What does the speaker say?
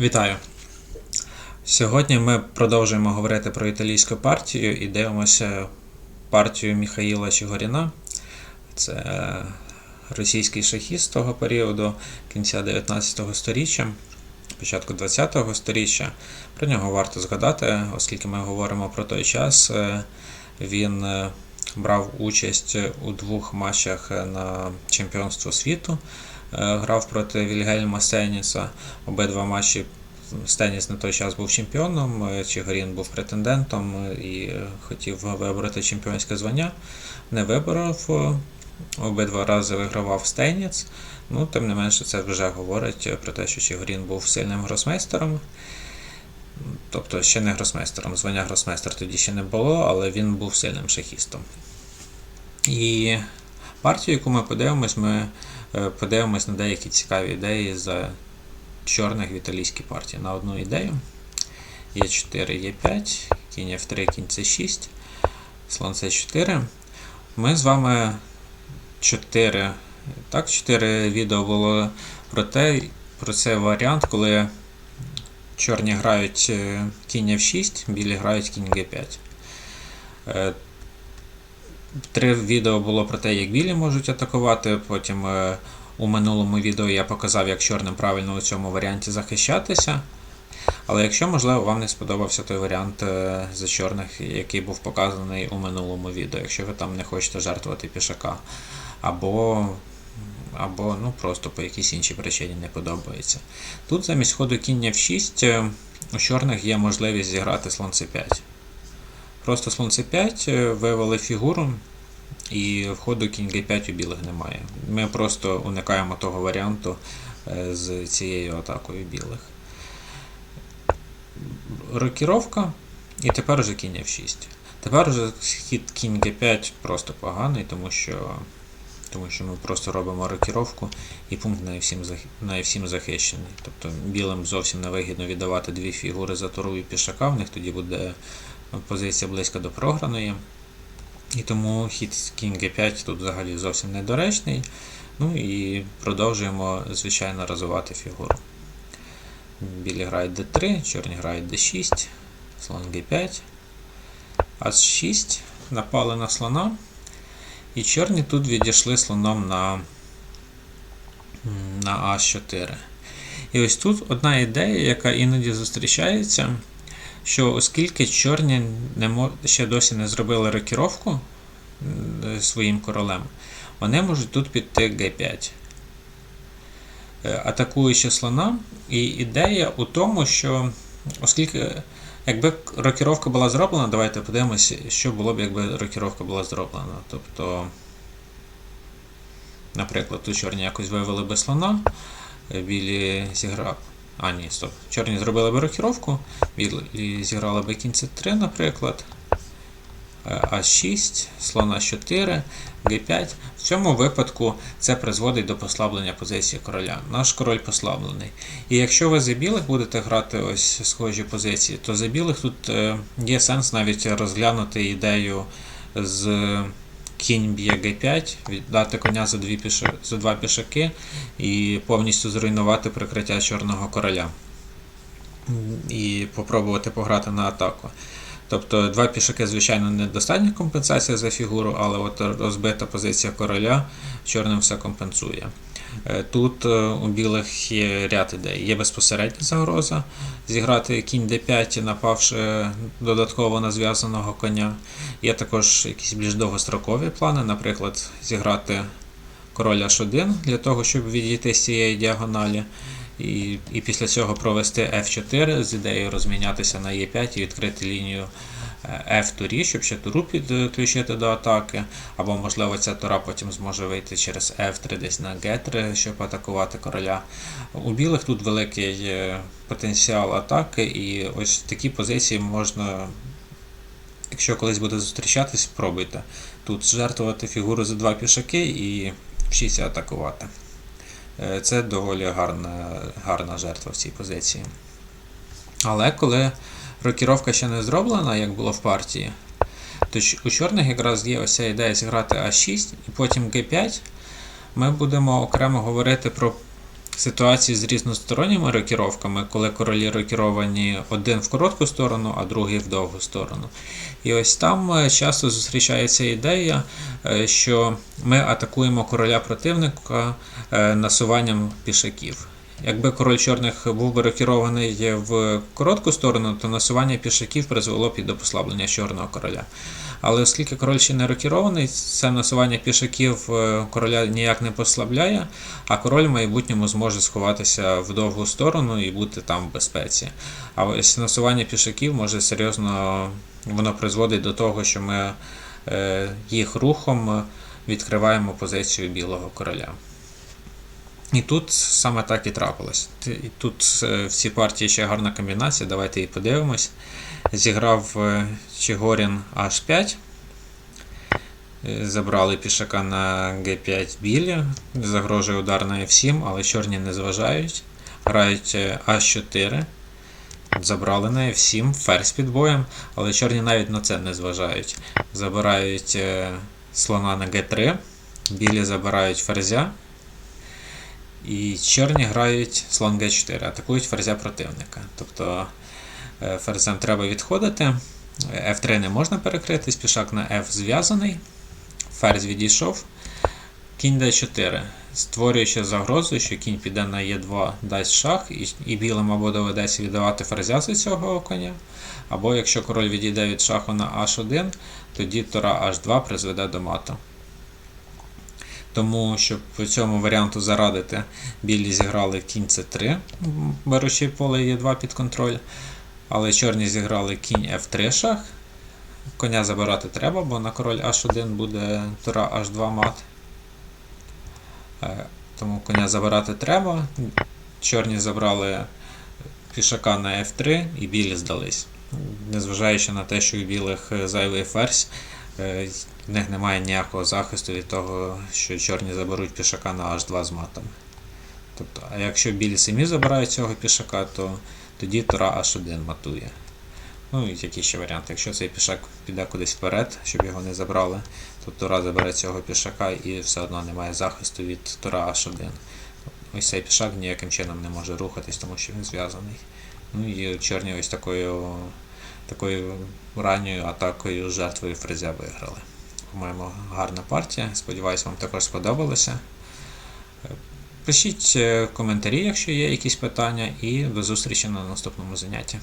Вітаю! Сьогодні ми продовжуємо говорити про італійську партію і дивимося партію Міхаїла Чигоріна. Це російський шахіст того періоду, кінця 19 століття, початку 20 століття. Про нього варто згадати, оскільки ми говоримо про той час. е, Він е, брав участь у двох матчах на чемпіонство світу. Е, Грав проти Вільгельма Стеніса. Обидва матчі Стеніс на той час був чемпіоном, е, Чигирін був претендентом е, і хотів вибороти чемпіонське звання. Не виборов. Обидва рази вигравав Стеніц. Ну, тим не менше, це вже говорить про те, що Чигирін був сильним гросмейстером. Тобто ще не гросмейстером. Звання гросмейстер тоді ще не було, але він був сильним шахістом. І партію, яку ми подивимось, ми подивимось на деякі цікаві ідеї з чорних в італійській партії. На одну ідею. Е4, Е5, кінь F3, кінь С6, слон С4. Ми з вами 4, так, 4 відео було про те, про цей варіант, коли чорні грають е, кінь F6, білі грають кінь G5. Три відео було про те, як білі можуть атакувати. Потім е, у минулому відео я показав, як чорним правильно у цьому варіанті захищатися. Але якщо, можливо, вам не сподобався той варіант е, за чорних, який був показаний у минулому відео, якщо ви там не хочете жертвувати пішака, або, або ну, просто по якійсь іншій причині не подобається. Тут замість ходу кінь F6 е, у чорних є можливість зіграти слон C5. Просто слон C5 е, вивели фігуру, і входу кінь G5 у білих немає. Ми просто уникаємо того варіанту е, з цією атакою білих. Рокіровка, і тепер вже кінь F6. Тепер вже хід кінь G5 просто поганий, тому що, тому що ми просто робимо рокіровку і пункт на F7, на F7 захищений. Тобто білим зовсім не вигідно віддавати дві фігури за туру і пішака, в них тоді буде позиція близько до програної. І тому хід кінь G5 тут взагалі зовсім недоречний. Ну і продовжуємо, звичайно, розвивати фігуру. Білі грають D3, чорні грають D6, слон G5, Ас6, напали на слона. І чорні тут відійшли слоном на, на А4. І ось тут одна ідея, яка іноді зустрічається, що оскільки чорні не мо- ще досі не зробили рокіровку своїм королем, вони можуть тут піти G5 е, атакуючи слона. І ідея у тому, що оскільки якби рокіровка була зроблена, давайте подивимося, що було б, якби рокіровка була зроблена. Тобто, наприклад, тут чорні якось вивели би слона, е, білі зіграли. А, ні, стоп. Чорні зробили би рокіровку, білі зіграли би кінь С3, наприклад. Е, А6, слон А4, Г5. В цьому випадку це призводить до послаблення позиції короля. Наш король послаблений. І якщо ви за білих будете грати ось схожі позиції, то за білих тут е, є сенс навіть розглянути ідею з кінь б'є Г5, віддати коня за, дві піша, за два пішаки і повністю зруйнувати прикриття чорного короля. І попробувати пограти на атаку. Тобто два пішаки, звичайно, недостатня компенсація за фігуру, але от розбита позиція короля чорним все компенсує. Е, Тут е, у білих є ряд ідей. Є безпосередня загроза зіграти кінь d5, напавши додатково на зв'язаного коня. Є також якісь більш довгострокові плани, наприклад, зіграти король h1 для того, щоб відійти з цієї діагоналі. І, і після цього провести F4 з ідеєю розмінятися на E5 і відкрити лінію F турі, щоб ще туру підключити до атаки. Або, можливо, ця тура потім зможе вийти через F3 десь на G3, щоб атакувати короля. У білих тут великий е, потенціал атаки, і ось такі позиції можна, якщо колись буде зустрічатись, спробуйте. Тут жертвувати фігуру за два пішаки і вчіться атакувати. Е, Це доволі гарна, гарна жертва в цій позиції. Але коли рокіровка ще не зроблена, як було в партії, то ч- у чорних якраз є ось ця ідея зіграти А6 і потім Г5. Ми будемо окремо говорити про ситуації з різносторонніми рокіровками, коли королі рокіровані один в коротку сторону, а другий в довгу сторону. І ось там е, часто зустрічається ідея, е, що ми атакуємо короля противника е, насуванням пішаків. Якби король чорних був би рокірований в коротку сторону, то насування пішаків призвело б і до послаблення чорного короля. Але оскільки король ще не рокірований, це насування пішаків е, короля ніяк не послабляє, а король в майбутньому зможе сховатися в довгу сторону і бути там в безпеці. А ось насування пішаків може серйозно воно призводить до того, що ми е, їх рухом відкриваємо позицію білого короля. І тут саме так і трапилось. Тут е, в цій партії ще гарна комбінація, давайте її подивимось. Зіграв е, Чигорін H5. Е, Забрали пішака на G5 білі. Загрожує удар на F7, але чорні не зважають. Грають е, А4. Забрали на F7, ферзь під боєм, але чорні навіть на це не зважають. Забирають слона на G3, білі забирають ферзя. І чорні грають слон G4, атакують ферзя противника. Тобто е, ферзем треба відходити. F3 не можна перекритись, пішак на F зв'язаний. Ферзь відійшов. Кінь D4. Створюючи загрозу, що кінь піде на Е2, дасть шах, і, і білим або доведеться віддавати ферзя за цього коня. Або якщо король відійде від шаху на H1, тоді Тора H2 призведе до мату. Тому, щоб цьому варіанту зарадити, білі зіграли кінь c3, беручи поле Е2 під контроль. Але чорні зіграли кінь F3 шах. Коня забирати треба, бо на король H1 буде тура H2 мат. Е, Тому коня забирати треба. Чорні забрали пішака на F3 і білі здались. Незважаючи на те, що у білих е, зайвий ферзь, е, в них немає ніякого захисту від того, що чорні заберуть пішака на H2 з матом. Тобто, а якщо білі самі забирають цього пішака, то тоді Тура H1 матує. Ну і які ще варіанти? Якщо цей пішак піде кудись вперед, щоб його не забрали, то Тура забере цього пішака і все одно немає захисту від Тура H1. Ось цей пішак ніяким чином не може рухатись, тому що він зв'язаний. Ну і чорні ось такою, такою ранньою атакою жертвою фрезя виграли. По-моєму, гарна партія. Сподіваюсь, вам також сподобалося. Пишіть е, коментарі, якщо є якісь питання, і до зустрічі на наступному занятті.